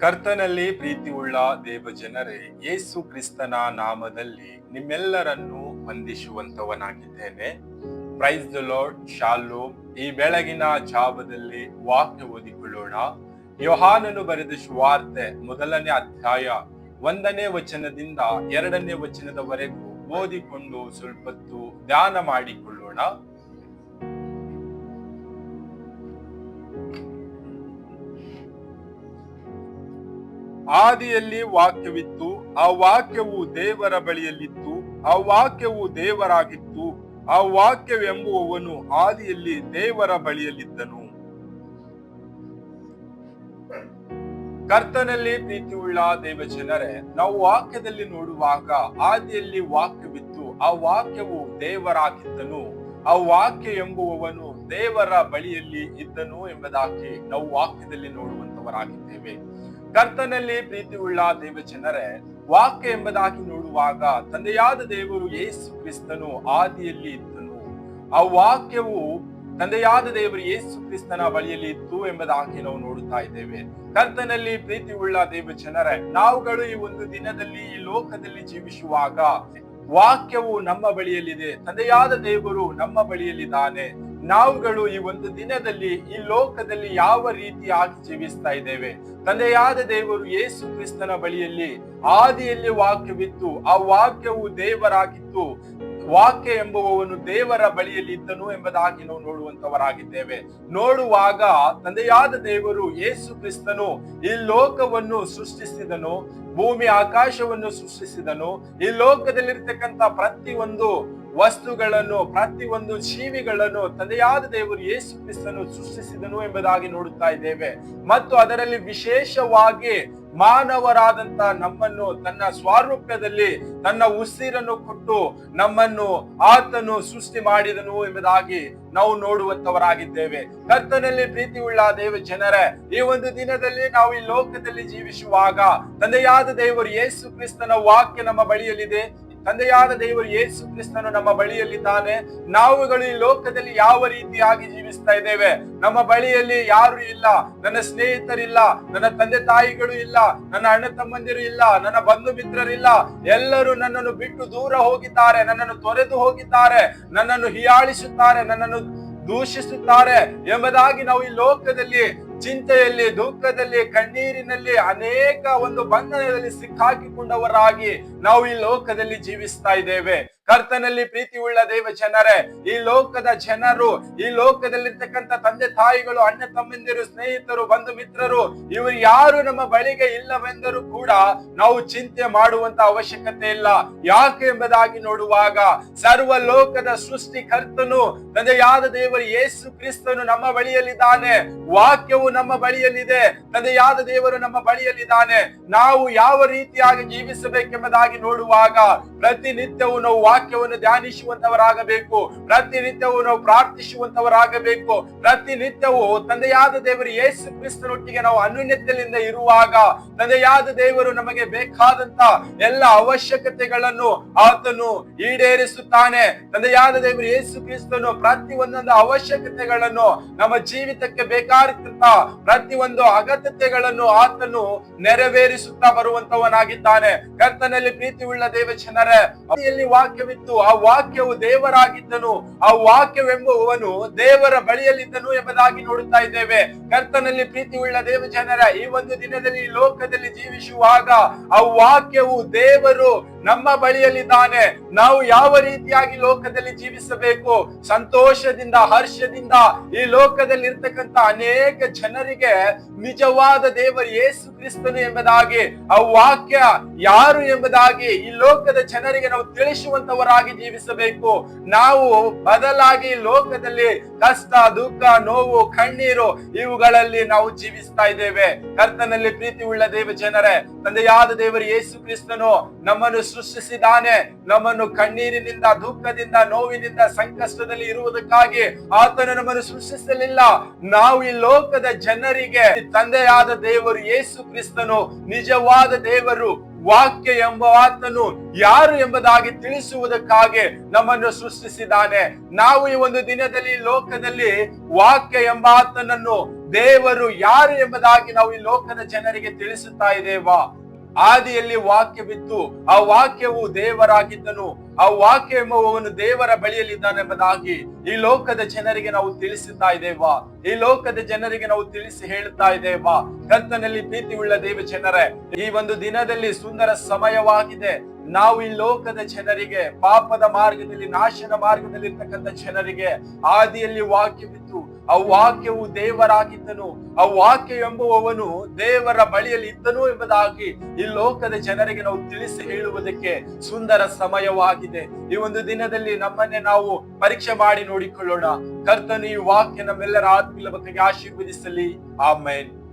ಕರ್ತನಲ್ಲಿ ಪ್ರೀತಿಯುಳ್ಳ ದೇವ ಜನರೇ ಯೇಸು ಕ್ರಿಸ್ತನ ನಾಮದಲ್ಲಿ ನಿಮ್ಮೆಲ್ಲರನ್ನು ವಂದಿಸುವಂತವನಾಗಿದ್ದೇನೆ ಪ್ರೈಸ್ ದ ಲಾರ್ಡ್ ಶಾಲು ಈ ಬೆಳಗಿನ ಜಾವದಲ್ಲಿ ವಾಕ್ಯ ಓದಿಕೊಳ್ಳೋಣ. ಯೋಹಾನನು ಬರೆದ ಶುವಾರ್ತೆ ಮೊದಲನೇ ಅಧ್ಯಾಯ ಒಂದನೇ ವಚನದಿಂದ ಎರಡನೇ ವಚನದವರೆಗೂ ಓದಿಕೊಂಡು ಸ್ವಲ್ಪತ್ತು ಧ್ಯಾನ ಮಾಡಿಕೊಳ್ಳೋಣ. ಆದಿಯಲ್ಲಿ ವಾಕ್ಯವಿತ್ತು, ಆ ವಾಕ್ಯವು ದೇವರ ಬಳಿಯಲ್ಲಿತ್ತು, ಆ ವಾಕ್ಯವು ದೇವರಾಗಿತ್ತು, ಆ ವಾಕ್ಯವೆಂಬುವವನು ಆದಿಯಲ್ಲಿ ದೇವರ ಬಳಿಯಲ್ಲಿದ್ದನು. ಕರ್ತನಲ್ಲಿ ಪ್ರೀತಿಯುಳ್ಳ ದೇವಜನರೇ, ನಾವು ವಾಕ್ಯದಲ್ಲಿ ನೋಡುವಾಗ ಆದಿಯಲ್ಲಿ ವಾಕ್ಯವಿತ್ತು, ಆ ವಾಕ್ಯವು ದೇವರಾಗಿದ್ದನು, ಆ ವಾಕ್ಯ ಎಂಬುವವನು ದೇವರ ಬಳಿಯಲ್ಲಿ ಇದ್ದನು ಎಂಬುದಾಗಿ ನಾವು ವಾಕ್ಯದಲ್ಲಿ ನೋಡುವಂತವರಾಗಿದ್ದೇವೆ. ಕರ್ತನಲ್ಲಿ ಪ್ರೀತಿಯುಳ್ಳ ದೇವ ಜನರೇ ವಾಕ್ಯ ಎಂಬುದಾಗಿ ನೋಡುವಾಗ ತಂದೆಯಾದ ದೇವರು ಯೇಸು ಕ್ರಿಸ್ತನು ಆದಿಯಲ್ಲಿ ಇದ್ದನು. ಆ ವಾಕ್ಯವು ತಂದೆಯಾದ ದೇವರು ಯೇಸು ಕ್ರಿಸ್ತನ ಬಳಿಯಲ್ಲಿ ಇತ್ತು ಎಂಬುದಾಗಿ ನಾವು ನೋಡುತ್ತಾ ಇದ್ದೇವೆ. ಕರ್ತನಲ್ಲಿ ಪ್ರೀತಿ ಉಳ್ಳ ದೇವ ಜನರೇ ನಾವುಗಳು ಈ ಒಂದು ದಿನದಲ್ಲಿ ಈ ಲೋಕದಲ್ಲಿ ಜೀವಿಸುವಾಗ ವಾಕ್ಯವು ನಮ್ಮ ಬಳಿಯಲ್ಲಿದೆ, ತಂದೆಯಾದ ದೇವರು ನಮ್ಮ ಬಳಿಯಲ್ಲಿದ್ದಾನೆ. ನಾವುಗಳು ಈ ಒಂದು ದಿನದಲ್ಲಿ ಈ ಲೋಕದಲ್ಲಿ ಯಾವ ರೀತಿಯಾಗಿ ಜೀವಿಸ್ತಾ ಇದ್ದೇವೆ? ತಂದೆಯಾದ ದೇವರು ಯೇಸು ಕ್ರಿಸ್ತನ ಬಳಿಯಲ್ಲಿ ಆದಿಯಲ್ಲಿ ವಾಕ್ಯವಿತ್ತು. ಆ ವಾಕ್ಯವು ದೇವರಾಗಿತ್ತು. ವಾಕ್ಯ ಎಂಬುವವನು ದೇವರ ಬಳಿಯಲ್ಲಿ ಇದ್ದನು ಎಂಬುದಾಗಿ ನಾವು ನೋಡುವಂತವರಾಗಿದ್ದೇವೆ ನೋಡುವಾಗ ತಂದೆಯಾದ ದೇವರು ಯೇಸು ಕ್ರಿಸ್ತನು ಈ ಲೋಕವನ್ನು ಸೃಷ್ಟಿಸಿದನು, ಭೂಮಿ ಆಕಾಶವನ್ನು ಸೃಷ್ಟಿಸಿದನು. ಈ ಲೋಕದಲ್ಲಿರ್ತಕ್ಕಂಥ ಪ್ರತಿಯೊಂದು ವಸ್ತುಗಳನ್ನು, ಪ್ರತಿಯೊಂದು ಜೀವಿಗಳನ್ನು ತಂದೆಯಾದ ದೇವರು ಯೇಸು ಕ್ರಿಸ್ತನು ಸೃಷ್ಟಿಸಿದನು ಎಂಬುದಾಗಿ ನೋಡುತ್ತಾ ಇದ್ದೇವೆ. ಮತ್ತು ಅದರಲ್ಲಿ ವಿಶೇಷವಾಗಿ ಮಾನವರಾದಂತ ನಮ್ಮನ್ನು, ತನ್ನ ಸ್ವಾರೂಪ್ಯದಲ್ಲಿ ತನ್ನ ಉಸಿರನ್ನು ಕೊಟ್ಟು ನಮ್ಮನ್ನು ಆತನು ಸೃಷ್ಟಿ ಮಾಡಿದನು ಎಂಬುದಾಗಿ ನಾವು ನೋಡುವಂತವರಾಗಿದ್ದೇವೆ ಕರ್ತನಲ್ಲಿ ಪ್ರೀತಿ ಉಳ್ಳ ದೇವ ಜನರೇ, ಈ ಒಂದು ದಿನದಲ್ಲಿ ನಾವು ಈ ಲೋಕದಲ್ಲಿ ಜೀವಿಸುವಾಗ ತಂದೆಯಾದ ದೇವರು ಯೇಸು ಕ್ರಿಸ್ತನ ವಾಕ್ಯ ನಮ್ಮ ಬಳಿಯಲ್ಲಿದೆ. ತಂದೆಯಾದ ದೇವರು ಯೇಸು ಕ್ರಿಸ್ತನು ನಮ್ಮ ಬಳಿಯಲ್ಲಿದ್ದಾನೆ ನಾವುಗಳು ಈ ಲೋಕದಲ್ಲಿ ಯಾವ ರೀತಿಯಾಗಿ ಜೀವಿಸ್ತಾ ಇದ್ದೇವೆ? ನಮ್ಮ ಬಳಿಯಲ್ಲಿ ಯಾರು ಇಲ್ಲ? ನನ್ನ ಸ್ನೇಹಿತರಿಲ್ಲ, ನನ್ನ ತಂದೆ ತಾಯಿಗಳು ಇಲ್ಲ, ನನ್ನ ಅಣ್ಣ ತಮ್ಮಂದಿರು ಇಲ್ಲ, ನನ್ನ ಬಂಧು ಮಿತ್ರರಿಲ್ಲ. ಎಲ್ಲರೂ ನನ್ನನ್ನು ಬಿಟ್ಟು ದೂರ ಹೋಗಿದ್ದಾರೆ, ನನ್ನನ್ನು ತೊರೆದು ಹೋಗಿದ್ದಾರೆ, ನನ್ನನ್ನು ಹಿಯಾಳಿಸುತ್ತಾರೆ, ನನ್ನನ್ನು ದೂಷಿಸುತ್ತಾರೆ ಎಂಬುದಾಗಿ ನಾವು ಈ ಲೋಕದಲ್ಲಿ ಚಿಂತೆಯಲ್ಲಿ ದುಃಖದಲ್ಲಿ ಕಣ್ಣೀರಿನಲ್ಲಿ ಅನೇಕ ಒಂದು ಬಂಧನದಲ್ಲಿ ಸಿಕ್ಕಾಕಿಕೊಂಡವರಾಗಿ ನಾವು ಈ ಲೋಕದಲ್ಲಿ ಜೀವಿಸ್ತಾ ಇದ್ದೇವೆ. ಕರ್ತನಲ್ಲಿ ಪ್ರೀತಿ ಉಳ್ಳ ದೇವ ಜನರೇ, ಈ ಲೋಕದ ಜನರು, ಈ ಲೋಕದಲ್ಲಿರ್ತಕ್ಕಂಥ ತಂದೆ ತಾಯಿಗಳು, ಅಣ್ಣ ತಮ್ಮಂದಿರು, ಸ್ನೇಹಿತರು, ಬಂಧು ಮಿತ್ರರು, ಇವರು ಯಾರು ನಮ್ಮ ಬಳಿಗೆ ಇಲ್ಲವೆಂದರೂ ಕೂಡ ನಾವು ಚಿಂತೆ ಮಾಡುವಂತ ಅವಶ್ಯಕತೆ ಇಲ್ಲ. ಯಾಕೆ ಎಂಬುದಾಗಿ ನೋಡುವಾಗ, ಸರ್ವ ಲೋಕದ ಸೃಷ್ಟಿಕರ್ತನು ತಂದೆಯಾದ ದೇವರು ಯೇಸು ಕ್ರಿಸ್ತನು ನಮ್ಮ ಬಳಿಯಲ್ಲಿದ್ದಾನೆ. ವಾಕ್ಯವು ನಮ್ಮ ಬಳಿಯಲ್ಲಿದೆ, ತಂದೆಯಾದ ದೇವರು ನಮ್ಮ ಬಳಿಯಲ್ಲಿದ್ದಾನೆ. ನಾವು ಯಾವ ರೀತಿಯಾಗಿ ಜೀವಿಸಬೇಕೆಂಬುದಾಗಿ ನೋಡುವಾಗ, ಪ್ರತಿನಿತ್ಯವೂ ನಾವು ವಾಕ್ಯವನ್ನು ಧ್ಯಾನಿಸುವಂತವರಾಗಬೇಕು ಪ್ರತಿನಿತ್ಯವೂ ನಾವು ಪ್ರಾರ್ಥಿಸುವಂತವರಾಗಬೇಕು ಪ್ರತಿನಿತ್ಯವೂ ತಂದೆಯಾದ ದೇವರು ಯೇಸು ಕ್ರಿಸ್ತನೊಟ್ಟಿಗೆ ನಾವು ಅನ್ಯೂನ್ಯತೆಯಿಂದ ಇರುವಾಗ ತಂದೆಯಾದ ದೇವರು ನಮಗೆ ಬೇಕಾದಂತ ಎಲ್ಲ ಅವಶ್ಯಕತೆಗಳನ್ನು ಆತನು ಈಡೇರಿಸುತ್ತಾನೆ. ತಂದೆಯಾದ ದೇವರು ಯೇಸು ಕ್ರಿಸ್ತನು ಪ್ರತಿ ಒಂದೊಂದು ಅವಶ್ಯಕತೆಗಳನ್ನು ನಮ್ಮ ಜೀವಿತಕ್ಕೆ ಬೇಕಾಗಿರ್ತಂತ ಪ್ರತಿಯೊಂದು ಅಗತ್ಯತೆಗಳನ್ನು ಆತನು ನೆರವೇರಿಸುತ್ತಾ ಬರುವಂತವನಾಗಿದ್ದಾನೆ ಕರ್ತನಲ್ಲಿ ಪ್ರೀತಿ ಉಳ್ಳ ದೇವ ಜನರೇ ಎಲ್ಲಿ ವಾಕ್ಯವಿತ್ತು. ಆ ವಾಕ್ಯವು ದೇವರಾಗಿದ್ದನು. ಆ ವಾಕ್ಯವೆಂಬುವನು ದೇವರ ಬಳಿಯಲ್ಲಿದ್ದನು ಎಂಬುದಾಗಿ ನೋಡುತ್ತಾ ಇದ್ದೇವೆ. ಕರ್ತನಲ್ಲಿ ಪ್ರೀತಿ ಉಳ್ಳ ದೇವ ಜನರ ಈ ಒಂದು ದಿನದಲ್ಲಿ ಲೋಕದಲ್ಲಿ ಜೀವಿಸುವಾಗ ಆ ವಾಕ್ಯವು ದೇವರು ನಮ್ಮ ಬಳಿಯಲ್ಲಿದ್ದಾನೆ. ನಾವು ಯಾವ ರೀತಿಯಾಗಿ ಲೋಕದಲ್ಲಿ ಜೀವಿಸಬೇಕು? ಸಂತೋಷದಿಂದ, ಹರ್ಷದಿಂದ ಈ ಲೋಕದಲ್ಲಿ ಇರ್ತಕ್ಕಂಥ ಅನೇಕ ಜನರಿಗೆ ನಿಜವಾದ ದೇವರು ಯೇಸು ಕ್ರಿಸ್ತನು ಎಂಬುದಾಗಿ, ಆ ವಾಕ್ಯ ಯಾರು ಎಂಬುದಾಗಿ ಈ ಲೋಕದ ಜನರಿಗೆ ನಾವು ತಿಳಿಸುವಂತವರಾಗಿ ಜೀವಿಸಬೇಕು. ನಾವು ಬದಲಾಗಿ ಲೋಕದಲ್ಲಿ ಕಷ್ಟ, ದುಃಖ, ನೋವು, ಕಣ್ಣೀರು ಇವುಗಳಲ್ಲಿ ನಾವು ಜೀವಿಸ್ತಾ ಇದ್ದೇವೆ. ಕರ್ತನಲ್ಲಿ ಪ್ರೀತಿ ಉಳ್ಳ ದೇವ ಜನರೇ, ತಂದೆಯಾದ ದೇವರು ಯೇಸು ಕ್ರಿಸ್ತನು ನಮ್ಮನ್ನು ಸೃಷ್ಟಿಸಿದಾನೆ ನಮ್ಮನ್ನು ಕಣ್ಣೀರಿನಿಂದ, ದುಃಖದಿಂದ, ನೋವಿನಿಂದ, ಸಂಕಷ್ಟದಲ್ಲಿ ಇರುವುದಕ್ಕಾಗಿ ಆತನು ನಮ್ಮನ್ನು ಸೃಷ್ಟಿಸಲಿಲ್ಲ. ನಾವು ಈ ಲೋಕದ ಜನರಿಗೆ ತಂದೆಯಾದ ದೇವರು ಯೇಸು ಕ್ರಿಸ್ತನು, ನಿಜವಾದ ದೇವರು ವಾಕ್ಯ ಎಂಬ ಆತನು ಯಾರು ಎಂಬುದಾಗಿ ತಿಳಿಸುವುದಕ್ಕಾಗಿ ನಮ್ಮನ್ನು ಸೃಷ್ಟಿಸಿದ್ದಾನೆ. ನಾವು ಈ ಒಂದು ದಿನದಲ್ಲಿ ಲೋಕದಲ್ಲಿ ವಾಕ್ಯ ಎಂಬ ಆತನನ್ನು ದೇವರು ಯಾರು ಎಂಬುದಾಗಿ ನಾವು ಈ ಲೋಕದ ಜನರಿಗೆ ತಿಳಿಸುತ್ತಾ ಇದ್ದೇವಾ? ಆದಿಯಲ್ಲಿ ವಾಕ್ಯವಿತ್ತು ಆ ವಾಕ್ಯವು ದೇವರಾಗಿದ್ದನು, ಆ ವಾಕ್ಯ ಎಂಬುವವನು ದೇವರ ಬಳಿಯಲ್ಲಿದ್ದಾನೆಂಬುದಾಗಿ ಈ ಲೋಕದ ಜನರಿಗೆ ನಾವು ತಿಳಿಸುತ್ತಾ ಇದ್ದೇವಾ? ಈ ಲೋಕದ ಜನರಿಗೆ ನಾವು ತಿಳಿಸಿ ಹೇಳುತ್ತಾ ಇದ್ದೇವಾ? ಕರ್ತನಲ್ಲಿ ಪ್ರೀತಿ ಉಳ್ಳ ದೇವ ಜನರೇ, ಈ ಒಂದು ದಿನದಲ್ಲಿ ಸುಂದರ ಸಮಯವಾಗಿದೆ. ನಾವು ಈ ಲೋಕದ ಜನರಿಗೆ, ಪಾಪದ ಮಾರ್ಗದಲ್ಲಿ ನಾಶದ ಮಾರ್ಗದಲ್ಲಿ ಇರ್ತಕ್ಕಂಥ ಜನರಿಗೆ ಆದಿಯಲ್ಲಿ ವಾಕ್ಯವಿತ್ತು ಆ ವಾಕ್ಯವು ದೇವರಾಗಿದ್ದನು, ಆ ವಾಕ್ಯ ಎಂಬುವವನು ದೇವರ ಬಳಿಯಲ್ಲಿ ಇದ್ದನು ಎಂಬುದಾಗಿ ಈ ಲೋಕದ ಜನರಿಗೆ ನಾವು ತಿಳಿಸಿ ಹೇಳುವುದಕ್ಕೆ ಸುಂದರ ಸಮಯವಾಗಿದೆ. ಈ ಒಂದು ದಿನದಲ್ಲಿ ನಮ್ಮನ್ನೇ ನಾವು ಪರೀಕ್ಷೆ ಮಾಡಿ ನೋಡಿಕೊಳ್ಳೋಣ. ಕರ್ತನು ಈ ವಾಕ್ಯ ನಮ್ಮೆಲ್ಲರ ಆತ್ಮೀಯ ಬಗ್ಗೆ ಆಶೀರ್ವದಿಸಲಿ. ಆಮೇನ್.